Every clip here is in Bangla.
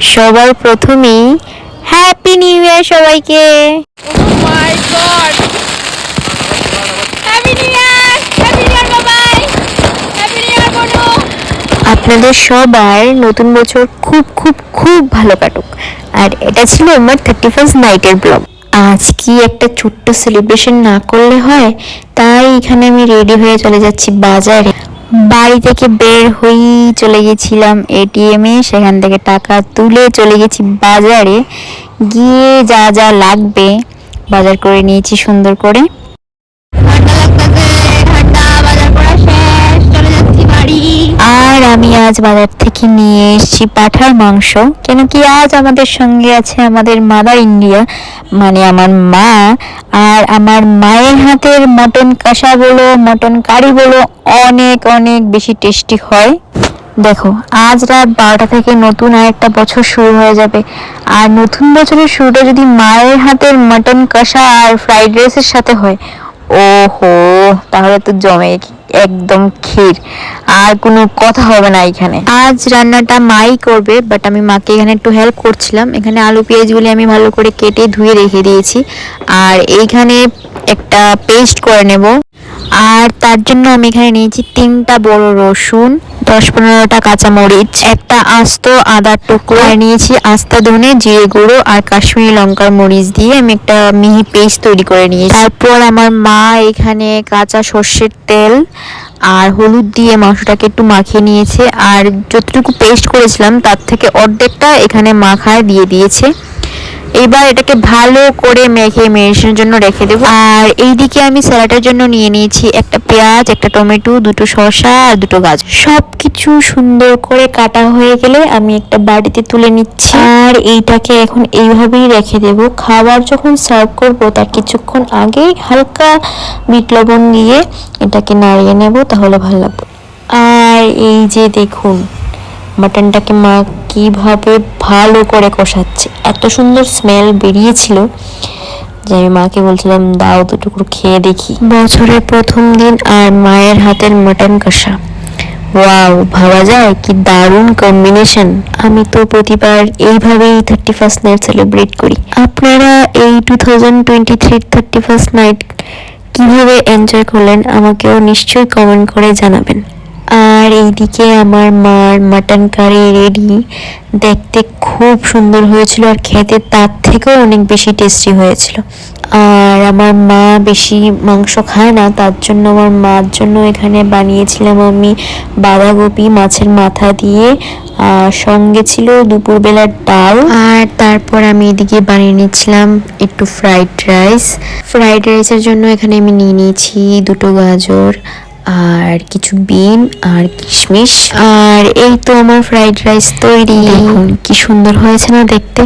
সবার প্রথমেই হ্যাপি নিউ ইয়ার সবাইকে। বনু আপনাদের সবার নতুন বছর খুব খুব খুব ভালো কাটুক। আর এটা ছিল আমার থার্টি ফার্স্ট নাইটের ব্লগ আজ কি একটা ছোট্ট সেলিব্রেশন না করলে হয়? তাই এখানে আমি রেডি হয়ে চলে যাচ্ছি বাজারে। বাড়ি থেকে বের হয়েই চলে গেছিলাম এটিএমে সেখান থেকে টাকা তুলে চলে গেছি বাজারে। গিয়ে যা যা লাগবে বাজার করে নিয়েছি সুন্দর করে। আর আমি আজ বাজার থেকে নিয়ে এসেছি পাঠার মাংস। কেন কি আজ আমাদের সঙ্গে আছে আমাদের মাদার ইন্ডিয়া মানে আমার মা আর আমার মায়ের হাতের মটন কষা বলো মটন কারি বলো অনেক অনেক বেশি টেস্টি হয়। দেখো, আজ রাত বারোটা থেকে নতুন আরেকটা বছর শুরু হয়ে যাবে। আর নতুন বছরের শুরুটা যদি মায়ের হাতের মটন কষা আর ফ্রাইড রাইসের সাথে হয় ওহো, তাহলে তো জমে একদম ক্ষীর। আর কোনো কথা হবে না এখানে। আজ রান্নাটা মাই করবে বাট আমি মাকে এখানে একটু হেল্প করছিলাম। এখানে আলু পেঁয়াজগুলি আমি ভালো করে কেটে ধুয়ে রেখে দিয়েছি। আর এইখানে একটা পেস্ট করে নেব। আর তার জন্য আমি এখানে নিয়েছি তিনটা বড় রসুন। দশ পনেরোটা কাঁচামরিচ একটা আস্ত আদার টুকরো আর নিয়েছি আস্তা ধনে জিরে গুঁড়ো আর কাশ্মীরি লঙ্কার মরিচ দিয়ে আমি একটা মিহি পেস্ট তৈরি করে নিয়েছি। তারপর আমার মা এখানে কাঁচা সর্ষের তেল আর হলুদ দিয়ে মাংসটাকে একটু মাখিয়ে নিয়েছে। আর যতটুকু পেস্ট করেছিলাম তার থেকে অর্ধেকটা এখানে মাখায় দিয়ে দিয়েছে। এবার এটাকে ভালো করে মেখে মেরিনেশনের জন্য রেখে দেবো। আর এইদিকে আমি স্যালাডের জন্য নিয়ে নিয়েছি একটা পেঁয়াজ, একটা টমেটো, দুটো শসা আর দুটো গাজর। সব কিছু সুন্দর করে কাটা হয়ে গেলে আমি একটা বাড়িতে তুলে নিচ্ছি। আর এইটাকে এখন এইভাবেই রেখে দেব। খাবার যখন সার্ভ করব তার কিছুক্ষণ আগেই হালকা বিট লবণ দিয়ে এটাকে নাড়িয়ে নেব, তাহলে ভালো লাগবে। আর এই যে দেখুন মাটনটাকে মা কীভাবে ভালো করে কষাচ্ছে, এত সুন্দর স্মেল বেরিয়েছিল যে আমি মাকে বলছিলাম, দাও দুটো করে খেয়ে দেখি। বছরের প্রথম দিন আর মায়ের হাতের মাটন কষা। ওয়াও, ভাবা যায় কি দারুণ কম্বিনেশন আমি তো প্রতিবার এইভাবেই থার্টি ফার্স্ট নাইট সেলিব্রেট করি। আপনারা এই two thousand twenty three thirty first night কীভাবে এনজয় করলেন, আমাকেও নিশ্চয়ই কমেন্ট করে জানাবেন। আর এইদিকে আমার মার মাটন কারি রেডি। দেখতে খুব সুন্দর হয়েছিল আর খেতে তার থেকেও অনেক বেশি টেস্টি হয়েছিল। আর আমার মা বেশি মাংস খায় না তার জন্য আমার মার জন্য এখানে বানিয়েছিলাম আমি বাঁধাকপি মাছের মাথা দিয়ে। আর সঙ্গে ছিল দুপুরবেলার ডাল। আর তারপর আমি এদিকে বানিয়ে নিচ্ছিলাম একটু ফ্রাইড রাইস ফ্রাইড রাইসের জন্য এখানে আমি নিয়ে নিয়েছি দুটো গাজর আর কিছু বিন আর কিশমিশ। আর এই তো আমার ফ্রাইড রাইস তৈরি। কি সুন্দর হয়েছে না দেখতে।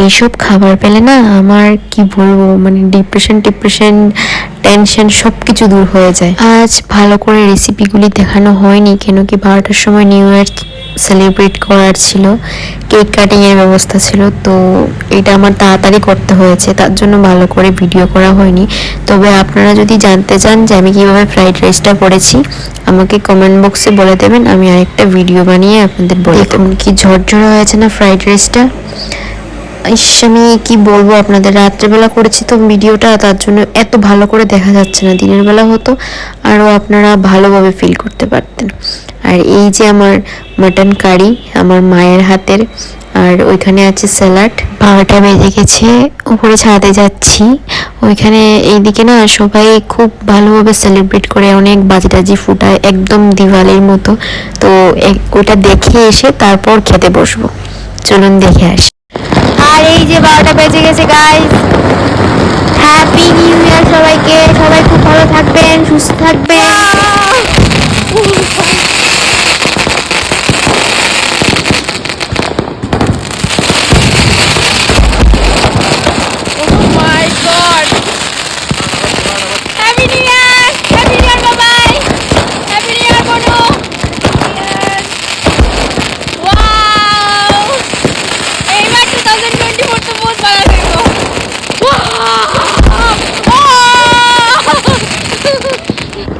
এইসব খাবার পেলে না আমার, কি বলব মানে ডিপ্রেশন ডিপ্রেশন টেনশন সব কিছু দূর হয়ে যায়। আজ ভালো করে রেসিপিগুলি দেখানো হয়নি, কেন কি বারোটার সময় নিউ ইয়ার সেলিব্রেট করার ছিল কেক কাটিংয়ের ব্যবস্থা ছিল, তো এটা আমার তাড়াতাড়ি করতে হয়েছে, তার জন্য ভালো করে ভিডিও করা হয়নি। তবে আপনারা যদি জানতে চান যে আমি কীভাবে ফ্রাইড রাইসটা করেছি, আমাকে কমেন্ট বক্সে বলে দেবেন, আমি আরেকটা ভিডিও বানিয়ে আপনাদের বলে দেখুন কি ঝরঝরে হয়েছে না ফ্রাইড রাইসটা ইস, আমি কি বলব আপনাদের? রাত্রেবেলা করেছি তো ভিডিওটা, তার জন্য এত ভালো করে দেখা যাচ্ছে না। দিনের বেলা হতো, আরও আপনারা ভালোভাবে ফিল করতে পারতেন। আর এই যে আমার মাটন কারি আমার মায়ের হাতের, আর ওইখানে আছে স্যালাড বারোটা বেজে গেছে, উপরে ছাদে যাচ্ছি। ওইখানে এইদিকে না সবাই খুব ভালোভাবে সেলিব্রেট করে, অনেক বাজি টাজি ফুটায়, একদম দিওয়ালির মতো। তো ওটা দেখে এসে তারপর খেতে বসবো। চলুন দেখে আসি। যে বারোটা বেজে গেছে গাইজ হ্যাপি নিউ ইয়ার সবাইকে। সবাই খুব ভালো থাকবেন, সুস্থ থাকবেন।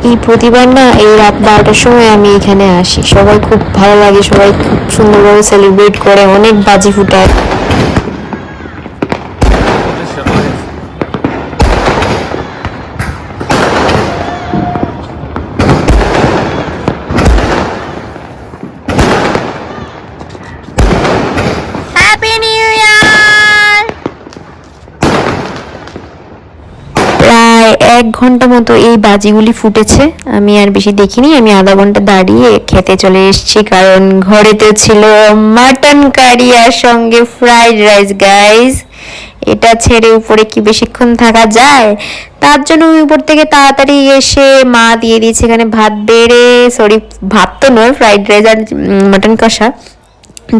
এই প্রতিবার না এই রাত বারোটার সময় আমি এখানে আসি। সবাই খুব ভালো লাগে, সবাই খুব সুন্দরভাবে সেলিব্রেট করে, অনেক বাজি ফুটায় হ্যাপি নিউ ইয়ার প্রায় এক ঘণ্টা মতো এই বাজিগুলি ফুটেছে। আমি আর বেশি দেখিনি, আমি আধা ঘণ্টা দাঁড়িয়ে খেতে চলে এসেছি, কারণ ঘরেতে ছিল মাটন কারি আর সঙ্গে ফ্রাইড রাইস গাইস এটা ছেড়ে উপরে কি বেশিক্ষণ থাকা যায়? তার জন্য আমি উপর থেকে তাড়াতাড়ি এসে মা দিয়ে দিয়েছে, এখানে ভাত বেড়ে সরি ভাত তো নয় ফ্রাইড রাইস আর মাটন কষা।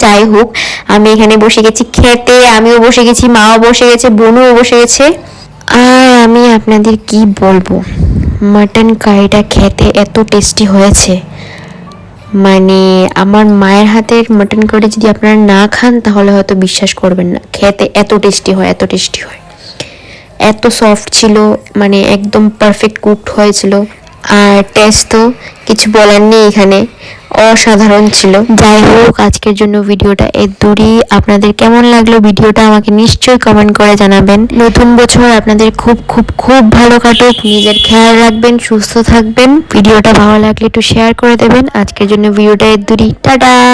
যাই হোক, আমি এখানে বসে গেছি খেতে, আমিও বসে গেছি, মাও বসে গেছে, বোনও বসে গেছে। আর আমি আপনাদের কি বলব? মাটন কারিটা খেতে এত টেস্টি হয়েছে। মানে আমার মায়ের হাতের মাটন কারি যদি আপনারা না খান, তাহলে হয়তো বিশ্বাস করবেন না। খেতে এত টেস্টি হয়, এত টেস্টি হয়। এত সফট ছিল মানে একদম পারফেক্ট কুকড হয়েছিল। আর টেস্ট তো কিছু বলার নেই এখানে। অসাধারণ ছিল। যাই হোক আজকের জন্য ভিডিওটা এর দূরই। আপনাদের কেমন লাগল ভিডিওটা আমাকে নিশ্চয়ই কমেন্ট করে জানাবেন। নতুন বছর আপনাদের খুব খুব খুব ভালো কাটুক। নিজের খেয়াল রাখবেন, সুস্থ থাকবেন। ভিডিওটা ভালো লাগলে একটু শেয়ার করে দেবেন। আজকের জন্য ভিডিওটা এর দূরই। টাটা!